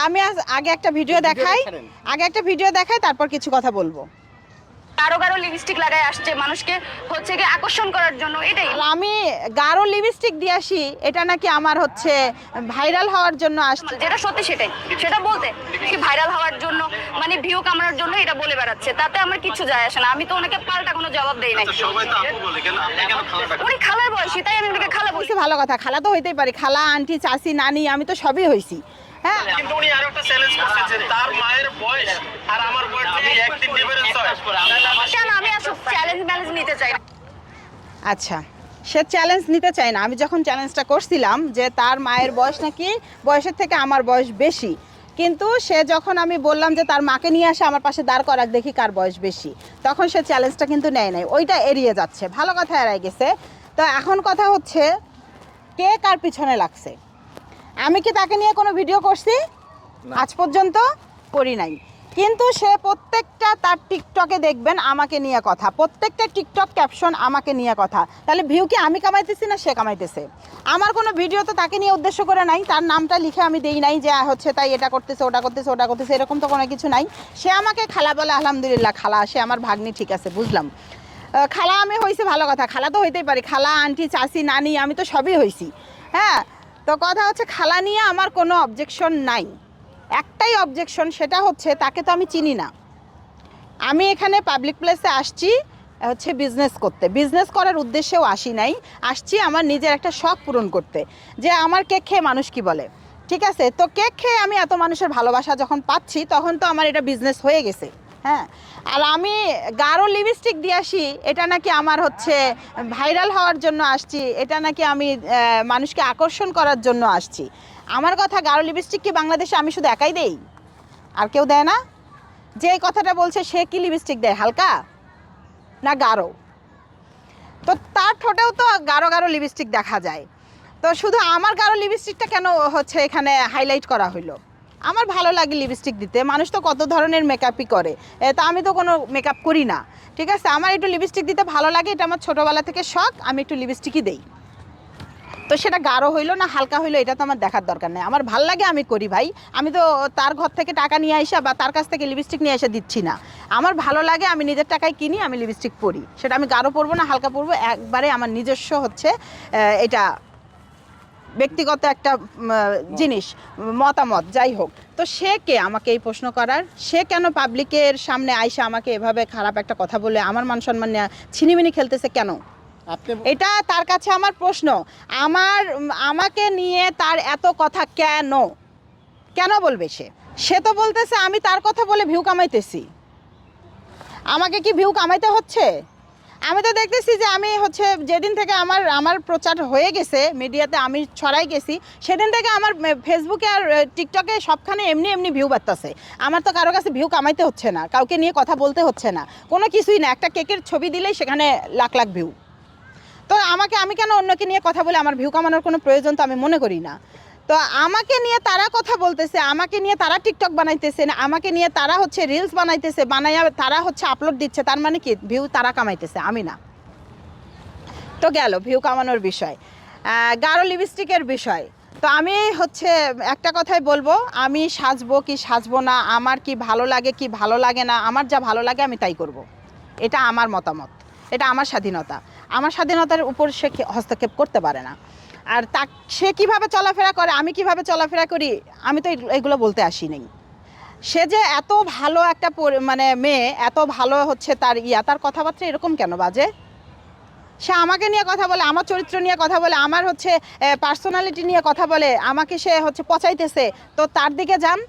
আমি আজ- আগে একটা ভিডিও দেখাই। আগে একটা ভিডিও দেখাই তারপর কিছু কথা বলব। কারও কারও লিপস্টিক লাগায় আসছে মানুষকে হচ্ছে কি আকর্ষণ করার জন্য এটাই। আমি গাঢ় লিপস্টিক দিয়ে আসি এটা নাকি আমার হচ্ছে ভাইরাল হওয়ার জন্য আসছে। যেটা সত্যি সেটাই। সেটা বলতে কি ভাইরাল হওয়ার জন্য মানে ভিউ কামানোর জন্য এটা বলে বেড়াচ্ছে। তাতে আমার কিছু যায় আসে না। আমি তো ওনাকে পাল্টা কোনো জবাব দেই নাই। আচ্ছা, সবাই তো আপু বলে কেন আপনি কেন খালাটা উনি খালার বয়সী তাই আমি ওনাকে খালা বলছি ভালো কথা খালা তো হইতেই পারি। খালা আন্টি চাচি নানি আমি তো সবই হইছি। হ্যাঁ। কিন্তু উনি আরও একটা চ্যালেঞ্জ করছে যে তার মায়ের বয়স আর আমার বয়স যদি একদিন ডিফারেন্স হয়। কেন আমি আসলে চ্যালেঞ্জ ম্যালেঞ্জ নিতে চাই আচ্ছা সে চ্যালেঞ্জ নিতে চায় না। আমি যখন চ্যালেঞ্জটা করছিলাম যে তার মায়ের বয়স নাকি বয়সের থেকে আমার বয়স বেশি কিন্তু সে যখন আমি বললাম যে তার মাকে নিয়ে আসে আমার পাশে দাঁড় করাক দেখি কার বয়স বেশি তখন সে চ্যালেঞ্জটা কিন্তু নেয় নাই। ওইটা এড়িয়ে যাচ্ছে। ভালো কথা এড়াই গেছে। তো এখন কথা হচ্ছে কে কার পিছনে লাগছে? আমি কি তাকে নিয়ে কোনো ভিডিও করছি? আজ পর্যন্ত করি নাই। কিন্তু সে প্রত্যেকটা তার টিকটকে দেখবেন আমাকে নিয়ে কথা। প্রত্যেকটা টিকটক ক্যাপশন আমাকে নিয়ে কথা। তাহলে ভিউ কি আমি কামাইতেছি না সে কামাইতেছে? আমার কোনো ভিডিও তো তাকে নিয়ে উদ্দেশ্য করে নাই। তার নামটা লিখে আমি দেই নাই যে হচ্ছে তাই এটা করতেছে ওটা করতেছে ওটা করতেছে এরকম তো কোনো কিছু নাই। সে আমাকে খালা বলে আলহামদুলিল্লাহ খালা সে আমার ভাগ্নি ঠিক আছে বুঝলাম। খালা আমি হয়েছে ভালো কথা। খালা তো হইতেই পারি। খালা আন্টি চাচি নানি আমি তো সবই হয়েছি হ্যাঁ? তো কথা হচ্ছে, খালা নিয়ে আমার কোনো অবজেকশন নাই। একটাই অবজেকশন সেটা হচ্ছে, তাকে তো আমি চিনি না। আমি এখানে পাবলিক প্লেসে আসছি, হচ্ছে বিজনেস করতে। বিজনেস করার উদ্দেশ্যেও আসি নাই। আসছি আমার নিজের একটা শখ পূরণ করতে। যে আমার কেক খেয়ে মানুষ কি বলে? ঠিক আছে? তো কেক খেয়ে আমি এত মানুষের ভালোবাসা যখন পাচ্ছি, তখন তো আমার এটা বিজনেস হয়ে গেছে। হ্যাঁ। আর আমি গাঢ় লিপস্টিক দিয়ে আসি, এটা নাকি আমার হচ্ছে ভাইরাল হওয়ার জন্য আসছি, এটা নাকি আমি মানুষকে আকর্ষণ করার জন্য আসছি। আমার কথা গাঢ় লিপস্টিক কি বাংলাদেশে আমি শুধু একাই দেই? আর কেউ দেয় না? যে কথাটা বলছে, সে কি লিপস্টিক দেয়, হালকা না গাঢ়? তো তার ঠোঁটেও তো গাঢ় গাঢ় লিপস্টিক দেখা যায়। তো শুধু আমার গাঢ় লিপস্টিকটা কেন হচ্ছে এখানে হাইলাইট করা হইল? আমার ভালো লাগে লিপস্টিক দিতে। মানুষ তো কত ধরনের মেকআপই করে। তা আমি তো কোনো মেকআপ করি না। ঠিক আছে? আমার একটু লিপস্টিক দিতে ভালো লাগে, এটা আমার ছোটোবেলা থেকে শখ, আমি একটু লিপস্টিকই দেই। তো সেটা গাঢ় হইল না হালকা হইল, এটা তো আমার দেখার দরকার নেই। আমার ভালো লাগে, আমি করি ভাই। আমি তো তার ঘর থেকে টাকা নিয়ে আসা বা তার কাছ থেকে লিপস্টিক নিয়ে এসে দিচ্ছি না। আমার ভালো লাগে, আমি নিজের টাকায় কিনি, আমি লিপস্টিক পরি। সেটা আমি গাঢ় পরবো না, হালকা পরবো। একবারে আমার নিজস্ব হচ্ছে এটা ব্যক্তিগত একটা জিনিস মতামত যাই হোক। তো সে কে আমাকে এই প্রশ্ন করার? সে কেন পাবলিকের সামনে আইসা আমাকে এভাবে খারাপ একটা কথা বলে আমার মান সম্মান নিয়ে ছিনিমিনি খেলতেছে কেন? এটা তার কাছে আমার প্রশ্ন। আমার আমাকে নিয়ে তার এত কথা কেন? কেন বলবে সে? সে তো বলতেছে আমি তার কথা বলে ভিউ কামাইতেছি। আমাকে কি ভিউ কামাইতে হচ্ছে? আমি তো দেখতেছি যে আমি হচ্ছে যেদিন থেকে আমার আমার প্রচার হয়ে গেছে, মিডিয়াতে আমি ছড়াই গেছি, সেদিন থেকে আমার ফেসবুকে আর টিকটকে সবখানে এমনি এমনি ভিউ বাড়তেছে। আমার তো কারও কাছে ভিউ কামাইতে হচ্ছে না, কাউকে নিয়ে কথা বলতে হচ্ছে না। কোনো কিছুই না, একটা কেকের ছবি দিলেই সেখানে লাখ লাখ ভিউ তো আমাকে, আমি কেন অন্যকে নিয়ে কথা বলে আমার ভিউ কামানোর কোনো প্রয়োজন তো আমি মনে করি না। তো আমাকে নিয়ে তারা কথা বলতেছে, আমাকে নিয়ে তারা টিকটক বানাইতেছে আমাকে নিয়ে তারা হচ্ছে রিলস বানাইতেছে, বানাইয়া তারা হচ্ছে আপলোড দিচ্ছে, তার মানে কি ভিউ তারা কামাইতেছে, আমি না। তো গেল ভিউ কামানোর বিষয়। গাঢ় লিপস্টিকের বিষয়। তো আমি হচ্ছে একটা কথাই বলব, আমি সাজবো কি সাজবো না, আমার কি ভালো লাগে কি ভালো লাগে না, আমার যা ভালো লাগে আমি তাই করব। এটা আমার মতামত, এটা আমার স্বাধীনতা। আমার স্বাধীনতার উপর সে হস্তক্ষেপ করতে পারে না। আর তা, সে কীভাবে চলাফেরা করে, আমি কীভাবে চলাফেরা করি, আমি তো এগুলো- বলতে আসি সে যে এত ভালো একটা মানে মেয়ে, এত ভালো হচ্ছে তার ইয়া, তার কথাবার্তা এরকম কেন বাজে? সে আমাকে নিয়ে কথা বলে, আমার চরিত্র নিয়ে কথা বলে, আমার হচ্ছে পার্সোনালিটি নিয়ে কথা বলে, আমাকে সে হচ্ছে পচাইতেছে। তো তার দিকে যান।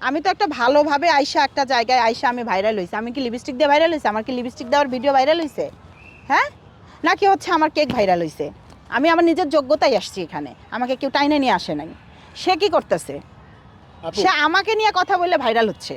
আমি তো একটা ভালোভাবে আইসা একটা জায়গায় আইসা আমি ভাইরাল হয়েছি আমি কি লিপস্টিক দিয়ে ভাইরাল হয়েছে আমার কি লিপস্টিক দেওয়ার ভিডিও ভাইরাল হয়েছে হ্যাঁ? নাকি হচ্ছে আমার কেক ভাইরাল হয়েছে আমি আমার নিজের যোগ্যতাই আসছি এখানে। আমাকে কেউ টাইনে নিয়ে আসে নাই। সে কি করতেছে? সে আমাকে নিয়ে কথা বললে ভাইরাল হচ্ছে।